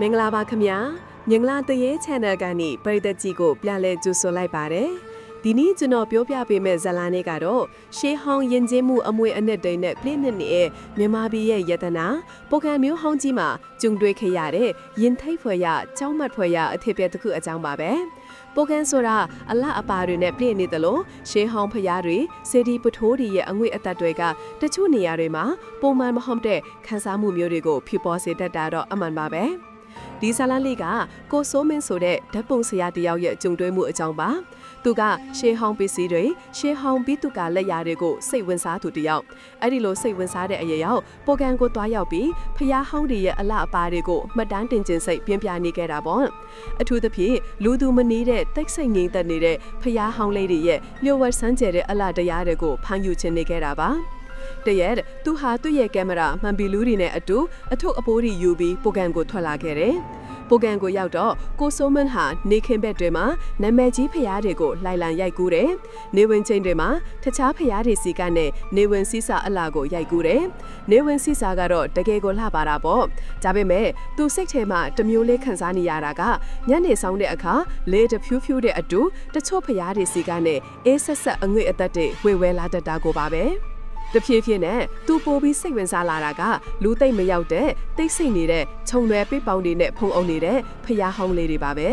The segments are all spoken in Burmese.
မင်္ဂလာပါခင်ဗျာမြင်္ဂလာတရေ channel ကနေပရိသတ်ကြီးကိုပြန်လဲကြိုဆိုလိုက်ပါတယ်ဒီနေ့ကျွန်တော်ပြောပြပေးမယ့်ဇာတ်လမ်းလေးကတော့ရှေးဟောင်းယဉ်ကျေးမှုအမွေအနှစ်တွေနဲ့ပြည့်နှစ်နေတဲ့မြန်မာပြည်ရဲ့ယတနာပုဂံမျိုးဟောင်းကြီးမှာကျုံတွေ့ခဲ့ရတဲ့ရင်ထိတ်ဖွယ်ရကြောင်းမတ်ဖွယ်ရအထည်ပြတစ်ခုအကြောင်းပါပဲပုဂံဆိုတာအလအပါတွေနဲ့ပြည့်နေတယ်လို့ရှေးဟောင်းဖျားတွေစေဒီပထိုးတွေရဲ့အငွေအသက်တွေကတချို့နေရာတွေမှာပုံမှန်မဟုတ်တဲ့ခန်းစားမှုမျိုးတွေကိုဖြစ်ပေါ်စေတတ်တာတော့အမှန်ပါပဲ ဒီဇာလန်လေးကကိုစိုးမင်းဆိုတဲ့ဓာတ်ပုံဆရာတယောက်ရဲ့ကြုံတွေ့မှုအကြောင်းပါသူကရှေးဟောင်းပစ္စည်းတွေရှေးဟောင်းပြီးသူကလက်ရာတွေကိုစိတ်ဝင်စားသူတယောက်အဲ့ဒီလိုစိတ်ဝင်စားတဲ့အရာရောက်ပိုကန်ကိုတွားရောက်ပြီးဖျားဟောင်းတွေရဲ့အလှအပါတွေကိုမှတ်တမ်းတင်ခြင်းစိတ်ပြင်းပြနေခဲ့တာပေါ့အထူးသဖြင့်လူသူမနီးတဲ့တိတ်ဆိတ်ငြိမ်သက်နေတဲ့ဖျားဟောင်းလေးတွေရဲ့လျှို့ဝှက်ဆန်းကျယ်တဲ့အလှတရားတွေကိုဖန်ယူခြင်းနေခဲ့တာပါ တရက်သူဟာသူ့ရဲ့ကင်မရာမှန်ဘီလူးတွေနဲ့အတူအထုပ်အပိုးတွေယူပြီးပိုကန်ကိုထွက်လာခဲ့တယ်။ပိုကန်ကိုရောက်တော့ကိုစိုးမန်းဟာနေခင်ဘက်တွေမှာနာမည်ကြီးဖျားတွေကိုလိုက်လံရိုက်ကူးတယ်။နေဝင်ချင်းတွေမှာတခြားဖျားတွေစီကနေနေဝင်စီစာအလာကိုရိုက်ကူးတယ်။နေဝင်စီစာကတော့တကယ်ကိုလှပါတာပေါ့။ဒါပေမဲ့သူစိတ်ထဲမှာတမျိုးလေးခံစားနေရတာကညနေဆောင်တဲ့အခါလေတဖြူးဖြူးတဲ့အတူတချို့ဖျားတွေစီကနေအေးဆက်ဆက်အငွေ့အသက်တွေဝေဝဲလာတတ်တာကိုပါပဲ။ တဖြည်းဖြည်းနဲ့သူပိုပြီးစိတ်ဝင်စားလာတာကလူသိမ့်မရောက်တဲ့တိတ်ဆိတ်နေတဲ့ခြုံလွယ်ပိပောင်တွေနဲ့ဖုံအောင်နေတဲ့ဖျားဟောင်းလေးတွေပါပဲ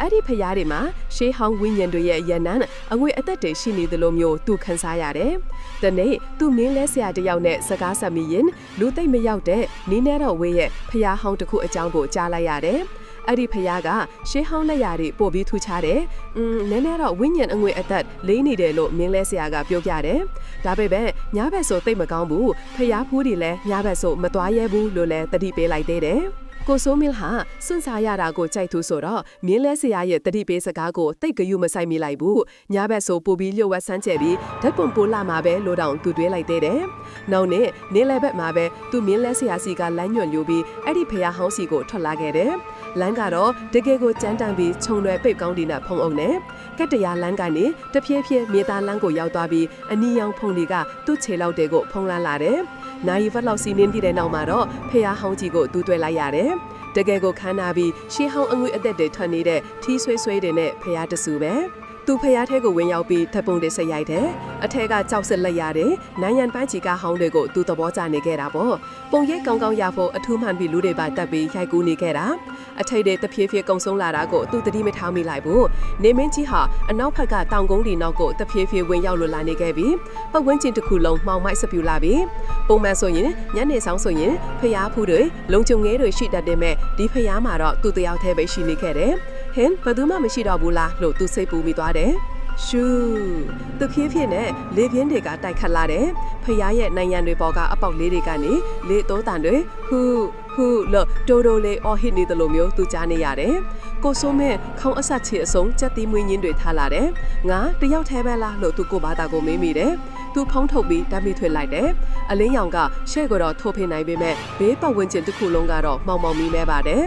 အဲ့ဒီဖျားတွေမှာရှေးဟောင်းဝိညာဉ်တွေရဲ့ရန်နန်းအငွေအသက်တွေရှိနေသလိုမျိုးသူခန်းစားရတယ်။ဒီနေ့သူမင်းလဲဆရာတယောက်နဲ့စကားဆက်မိရင်လူသိမ့်မရောက်တဲ့နီးနေတော့ဝေးရဲ့ဖျားဟောင်းတစ်ခုအကြောင်းကိုကြားလိုက်ရတယ်။ အဲ့ဒီဖယားကရှေးဟောင်းလက်ရာတွေပို့ပြီးထူခြားတယ်။อืมနည်းနည်းတော့ဝိညာဉ်အငွေအသက်လေးနေတယ်လို့မင်းလဲဆရာကပြောပြတယ်။ဒါပေမဲ့ညားဘက်ဆိုတိတ်မကောင်းဘူး။ဖယားဖူးတွေလည်းညားဘက်ဆိုမသွားရဲဘူးလို့လည်းတတိပေးလိုက်သေးတယ်။ ကိုစိုးမင်းဟာစွန့်စားရတာကိုကြိုက်သူဆိုတော့မြင်းလဲဆရာရဲ့တတိပေးစကားကိုတိတ်ကြယူမဆိုင်မိလိုက်ဘူး။ညာဘက်ဆိုပူပြီးလျှို့ဝှက်ဆန်းကျက်ပြီးဓာတ်ပုံပိုလာမှာပဲလို့တောင်သူတွေးလိုက်သေးတယ်။နောက်နေ့နေလဲဘက်မှာပဲသူမြင်းလဲဆရာစီကလမ်းညွှန်ယူပြီးအဲ့ဒီဖယားဟောင်းစီကိုထွက်လာခဲ့တယ်။လမ်းကတော့တကယ်ကိုကြမ်းတမ်းပြီးခြုံလွယ်ပိတ်ကောင်းဒီနဲ့ဖုံအုံနဲ့ကက်တရာလမ်းကနေတဖြည်းဖြည်းမြေသားလမ်းကိုရောက်သွားပြီးအနီရောင်ဖုံတွေကသူ့ခြေလောက်တဲကိုဖုံးလန်းလာတယ်။ နိုင်ရီဖက်လောက်စီးနင်းပြီးတဲ့နောက်မှာတော့ဖះဟောင်းကြီးကိုတူးတွဲလိုက်ရတယ်။တကယ်ကိုခမ်းနာပြီးရှေးဟောင်းအငွေအသက်တွေထွက်နေတဲ့ထီးဆွေးဆွေးတွေနဲ့ဖះတဆူပဲ။သူဖျားထဲကိုဝင်ရောက်ပြီးဓပုံတွေဆက်ရိုက်တယ်။အထက်ကကြောက်စစ်လက်ရတယ်။နိုင်ရန်ပန်းချီကဟောင်းတွေကိုသူသဘောကျနေခဲ့တာပေါ့။ပုံရိပ်ကောင်းကောင်းရဖို့အထူးမှန်ပြီးလူတွေပါတက်ပြီးရိုက်ကူးနေခဲ့တာ။ အထိတ်တွေတဖြည်းဖြည်းကုံဆုံးလာတာကိုသူတတိမထားမိလိုက်ဘူး။နေမင်းကြီးဟာအနောက်ဘက်ကတောင်ကုန်းဒီနောက်ကိုတဖြည်းဖြည်းဝင်ရောက်လိုလာနေခဲ့ပြီးပတ်ဝန်းကျင်တစ်ခုလုံးမှောင်မိုက်စပြူလာပြီးပုံမှန်ဆိုရင်ညနေဆောင်ဆိုရင်ဖျားဖူးတွေလုံချုံငဲတွေရှိတတ်တယ်မဲ့ဒီဖျားမှာတော့သူတယောက်တည်းပဲရှိနေခဲ့တယ်။ဟင်ဘယ်သူမှမရှိတော့ဘူးလားလို့သူစိတ်ပူမိသွားတယ် ရှူသူဖြည်းဖြည်းနဲ့လေပြင်းတွေကတိုက်ခတ်လာတယ်ဖျားရဲ့နိုင်ရန်တွေပေါ်ကအပေါက်လေးတွေကနေလေတိုးတန်တွေဟူဟူလို့တိုးတိုးလေးအော်ဟစ်နေသလိုမျိုးသူကြားနေရတယ်ကိုစိုးမဲခေါင်းအဆက်ချီအစုံကြက်တီးမွေးညင်းတွေထားလာတယ်ငါတယောက်သေးပဲလားလို့သူကိုဘာသာကိုမေးမိတယ် သူဖုံးထုတ်ပြီးဓာတ်မိထွေလိုက်တယ်အလင်းရောင်ကရှဲ့ကိုတော့ထိုးဖိနိုင်ပေမဲ့ဘေးပတ်ဝန်းကျင်တစ်ခုလုံးကတော့မှောင်မှောင်မီးမဲပါတယ်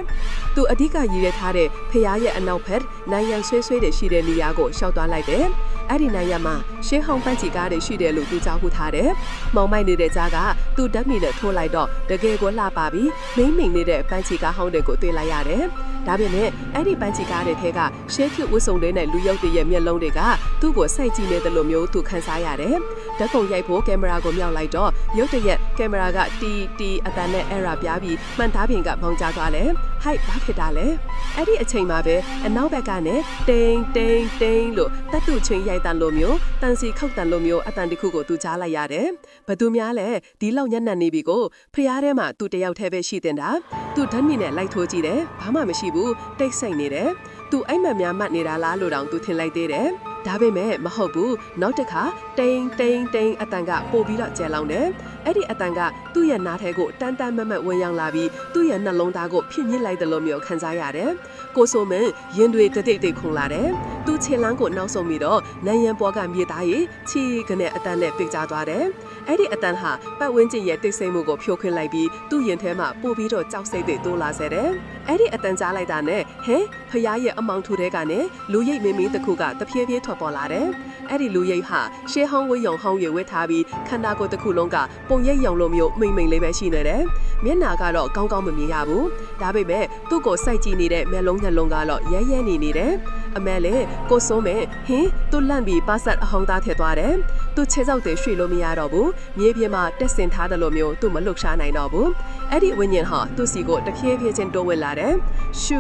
သူအဓိကရည်ရထားတဲ့ဖျားရဲ့အနောက်ဘက်နိုင်ရန်ဆွေးဆွေးတွေရှိတဲ့နေရာကိုရှောက်သွားလိုက်တယ်အဲ့ဒီနိုင်ရမှာရှေးဟောင်းပန့်ချီကားတွေရှိတယ်လို့သူကြားခုထားတယ်။မောင်မိုက်နေတဲ့ကြားကသူဓာတ်မီနဲ့ထိုးလိုက်တော့တကယ်ကိုလှပါပြီးမိမ့်မိန်နေတဲ့ပန့်ချီကားဟောင်းတွေကိုတွေ့လိုက်ရတယ်။ဒါပေမဲ့အဲ့ဒီပန့်ချီကားတွေထဲကရှေးခေတ်ဝတ်စုံတွေနဲ့လူရုပ်တွေရဲ့မျက်လုံးတွေကသူ့ကိုစိုက်ကြည့်နေတယ်လို့မျိုးသူခန်းစားရတယ်။ ဓာတ်ပုံရိုက်ဖို့ကင်မရာကိုမြောက်လိုက်တော့ရုပ်တရက်ကင်မရာကတီတီအတန်နဲ့အဲ့ရာပြားပြီးမှန်သားပြင်ကမောင်းကြသွားတယ်။ဟိုက်ဘာဖြစ်တာလဲ။အဲ့ဒီအချိန်မှာပဲအနောက်ဘက်ကနဲ့တိန်တိန်တိန်လို့တတ်တူချင်းရိုက်တန်လိုမျိုးတန်စီခောက်တန်လိုမျိုးအတန်တစ်ခုကိုသူကြားလိုက်ရတယ်။ဘသူများလဲဒီလောက်ညံ့ညံ့နေပြီကိုဖျားထဲမှာသူတယောက်တည်းပဲရှိတင်တာ။သူဓာတ်မီနဲ့လိုက်ထိုးကြည့်တယ်။ဘာမှမရှိဘူး။တိတ်ဆိတ်နေတယ်။သူအိမ်မက်များမှတ်နေတာလားလို့တောင်သူထင်လိုက်သေးတယ်။ ဒါပေမဲ့မဟုတ်ဘူးနောက်တစ်ခါတိန်တိန်တိန်အတန်ကပို့ပြီးတော့ကျဲလောင်တယ်အဲ့ဒီအတန်ကသူ့ရဲ့နားထဲကိုတန်းတန်းမမတ်ဝင်ရောက်လာပြီးသူ့ရဲ့နှလုံးသားကိုဖြစ်ညစ်လိုက်တယ်လို့မျိုးခံစားရတယ်ကိုဆိုမင်းရင်တွေတတိတ်တိတ်ခုန်လာတယ်သူ့ခြေလမ်းကိုနောက်ဆုံးပြီးတော့နိုင်ရန်ပေါ်ကမြေသားရီချီကနေအတန်နဲ့ပိတ်ကြသွားတယ်အဲ့ဒီအတန်ဟာပတ်ဝန်းကျင်ရဲ့တိတ်ဆိတ်မှုကိုဖြိုခွင်းလိုက်ပြီးသူ့ရင်ထဲမှာပို့ပြီးတော့ကြောက်စိတ်တွေတိုးလာစေတယ်။အဲ့ဒီအတန်ကြားလိုက်တာနဲ့ဟဲဖျားရဲ့အမောင်ထူတဲ့ကနေလူရိပ်မင်းမင်းတစ်ခုကတဖြည်းဖြည်းထွက်ပေါ်လာတယ်။အဲ့ဒီလူရိပ်ဟာရှေးဟောင်းဝိယုံဟောင်းရွေဝတ်ထားပြီးခန္ဓာကိုယ်တစ်ခုလုံးကပုံရိပ်ယုံလိုမျိုးမိမ့်မိန်လေးပဲရှိနေတယ်။မျက်နာကတော့ကောင်းကောင်းမမြင်ရဘူး။ဒါပေမဲ့သူ့ကိုစိုက်ကြည့်နေတဲ့မျက်လုံးနှလုံးကတော့ရဲရဲနေနေတယ်။အမဲလေကိုစိုးမဲ့ဟင်းသူ့လန့်ပြီးပါဆက်အဟောင်းသားထည့်သွားတယ်။သူ့ခြေစောက်တွေရွှေ့လို့မရတော့ဘူး။မြေပြင်မှာတက်ဆင်ထားတယ်လို့မျိုးသူ့မလှုပ်ရှားနိုင်တော့ဘူး။ အဲ့ဒီဝိညာဉ်ဟာသူ့စီကိုတဖြည်းဖြည်းချင်းတိုးဝင်လာတယ်။ရှူ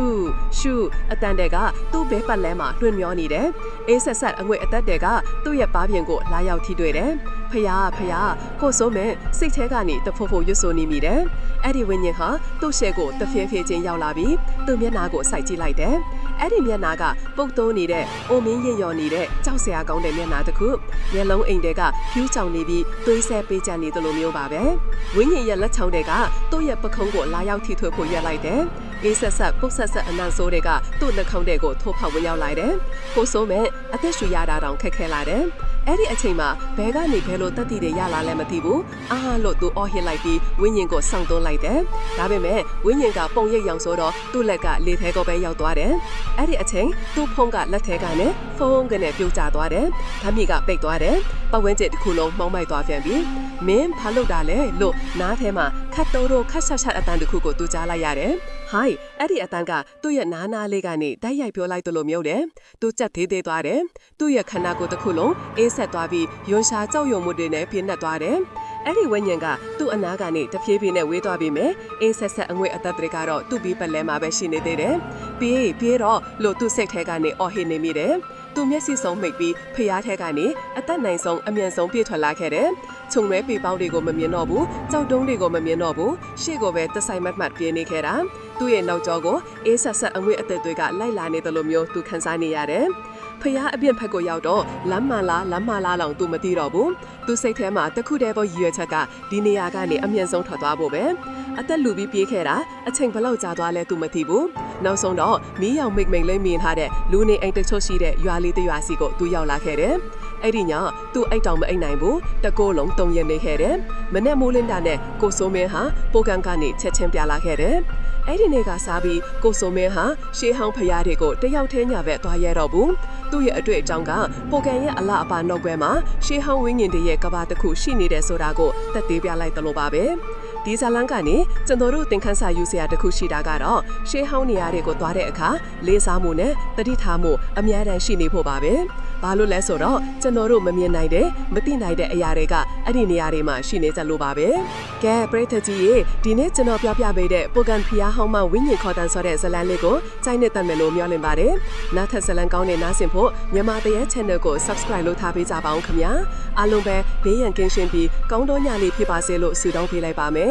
ရှူအတန်တဲ့ကသူ့ဘဲပတ်လဲမှာလွှင့်မျောနေတယ်။အေးဆက်ဆက်အငွေအသက်တွေကသူ့ရဲ့ပါးပြင်ကိုလာရောက်ထိတွေ့တယ်။ ဖယားဖယားကိုစိုးမဲ့စိတ်ထဲကနေတဖို့ဖို့ရွတ်ဆိုနေမိတယ်။အဲ့ဒီဝိညာဉ်ဟာသူ့ရှဲကိုတဖြည်းဖြည်းချင်းရောက်လာပြီးသူ့မျက်နှာကိုစိုက်ကြည့်လိုက်တယ်။အဲ့ဒီမျက်နှာကပုတ်တိုးနေတဲ့အိုမင်းရင်ရော်နေတဲ့ကြောက်စရာကောင်းတဲ့မျက်နှာတစ်ခုမျက်လုံးအိမ်တွေကဖြူးချောင်နေပြီးသွေးဆဲပေးကြနေသလိုမျိုးပါပဲ။ဝိညာဉ်ရဲ့လက်ချောင်းတွေကသူ့ရဲ့ပခုံးကိုလာရောက်ထိထွေဖို့ရက်လိုက်တယ်။အေးဆက်ဆက်ပုတ်ဆက်ဆက်အနံဆိုးတွေကသူ့လက်ခုံးတွေကိုထိုးဖောက်ဝင်ရောက်လိုက်တယ်။ကိုစိုးမဲ့အသက်ရှူရတာတောင်ခက်ခဲလာတယ်။ အဲ့ဒီအချိန်မှာဘဲကနေဘဲလို့တက်တီတွေရလာလဲမသိဘူး။အာလို့သူအော်ဟစ်လိုက်ပြီးဝိညာဉ်ကိုစောင့်သွန်းလိုက်တယ်။ဒါပေမဲ့ဝိညာဉ်ကပုံရိပ်ရောင်ဆိုတော့သူ့လက်ကလေထဲကိုပဲရောက်သွားတယ်။အဲ့ဒီအချိန်သူ့ဖုန်းကလက်ထဲကနေဖုန်းကနေပြုတ်ကျသွားတယ်။ဓာတ်မြေကပိတ်သွားတယ်။ပတ်ဝန်းကျင်တစ်ခုလုံးမှောင်မိုက်သွားပြန်ပြီ။မင်းဘာလုပ်တာလဲလို့နားထဲမှာခတ်တိုးတို့ခတ်ဆက်ဆက်အတန်တစ်ခုကိုသူကြားလိုက်ရတယ်။ဟိုင်းအဲ့ဒီအတန်းကသူ့ရဲ့နားနားလေးကနေတိုက်ရိုက်ပြောလိုက်သလိုမျိုးတယ်။သူကြက်သေးသေးသွားတယ်။သူ့ရဲ့ခန္ဓာကိုယ်တစ်ခုလုံးအေးဆက်သွားပြီးယွန်ရှာကြောက်ရွံ့မှုတွေနဲ့ပြင်းနှက်သွားတယ်။အဲ့ဒီဝိညာဉ်ကသူ့အနားကနေတဖြည်းဖြည်းနဲ့ဝေးသွားပြီးမယ်။အေးဆက်ဆက်အငွေ့အသက်တွေကတော့သူ့ပြီးပတ်လဲမှာပဲရှိနေသေးတယ်။ပြေးပြေးတော့လို့သူ့စိတ်ထဲကနေအော်ဟစ်နေမိတယ်။သူမျက်စိစုံမိတ်ပြီးဖျားထဲကနေအသက်နိုင်ဆုံးအမြန်ဆုံးပြေးထွက်လာခဲ့တယ်။ခြုံမဲပေပေါင်းတွေကိုမမြင်တော့ဘူး။ကြောက်တုံးတွေကိုမမြင်တော့ဘူး။ရှေ့ကိုပဲတဆိုင်မတ်မတ်ပြေးနေခဲ့တာ။သူ့ရဲ့နောက်ကျောကိုအေးဆက်ဆက်အငွေ့အသက်တွေကလိုက်လာနေတယ်လို့မျိုးသူခန်းစားနေရတယ်။ ဖျားအပြင်ဖက်ကိုရောက်တော့လမ်းမလားလမ်းမလားလောင်သူမသိတော့ဘူး။သူစိတ်ထဲမှာတခုတည်းသောရည်ရွယ်ချက်ကဒီနေရာကနေအမြန်ဆုံးထွက်သွားဖို့ပဲ။အသက်လူပြီးပြေးခဲ့တာအချိန်ဘလောက်ကြာသွားလဲသူမသိဘူး။နောက်ဆုံးတော့မီးရောင်မိတ်မိတ်လေးမြင်ထားတဲ့လူနေအိမ်တချို့ရှိတဲ့ရွာလေးတစ်ရွာစီကိုသူရောက်လာခဲ့တယ်။အဲ့ဒီညသူ့အိတ်တောင်မအိတ်နိုင်ဘူးတကိုးလုံးတုံရက်နေခဲ့တယ်။မနဲ့မိုးလင်းတာနဲ့ကိုစိုးမင်းဟာပိုကန်ကနေချက်ချင်းပြလာခဲ့တယ်။အဲ့ဒီနေ့ကစားပြီးကိုစိုးမင်းဟာရှေးဟောင်းဖရားတွေကိုတယောက်တည်းညာဘက်သွားရတော့ဘူး။ သူ့ရဲ့အတွေ့အကြောင်းကပိုကန်ရဲ့အလားအပါနောက်ွယ်မှာရှေးဟောင်းဝင်းငင်တွေရဲ့ကဘာတစ်ခုရှိနေတယ်ဆိုတာကိုသက်သေပြလိုက်တယ်လို့ပါပဲ။ ဒီဇာလန်ကနေကျွန်တော်တို့သင်ခန်းစာယူစရာတစ်ခုရှိတာကတော့ရှေးဟောင်းနေရာတွေကိုသွားတဲ့အခါလေးစားမှုနဲ့တတိထားမှုအများတန်းရှိနေဖို့ပါပဲ။ဘာလို့လဲဆိုတော့ကျွန်တော်တို့မမြင်နိုင်တဲ့မသိနိုင်တဲ့အရာတွေကအဲ့ဒီနေရာတွေမှာရှိနေကြလို့ပါပဲ။ကဲပရိသတ်ကြီးရေဒီနေ့ကျွန်တော်ပြပြပေးတဲ့ပိုကန်ဖျားဟောင်းမှဝိညာဉ်ခေါ်တန်ဆိုတဲ့ဇာလန်လေးကိုကြိုက်နေတတ်မယ်လို့မျှော်လင့်ပါတယ်။နောက်ထပ်ဇာလန်ကောင်းတဲ့နားဆင်ဖို့မြန်မာတရဲ channel ကို subscribe လုပ်ထားပေးကြပါအောင်ခင်ဗျာ။အားလုံးပဲဘေးရန်ကင်းရှင်းပြီးကောင်းတော့ညလေးဖြစ်ပါစေလို့ဆုတောင်းပေးလိုက်ပါမယ်။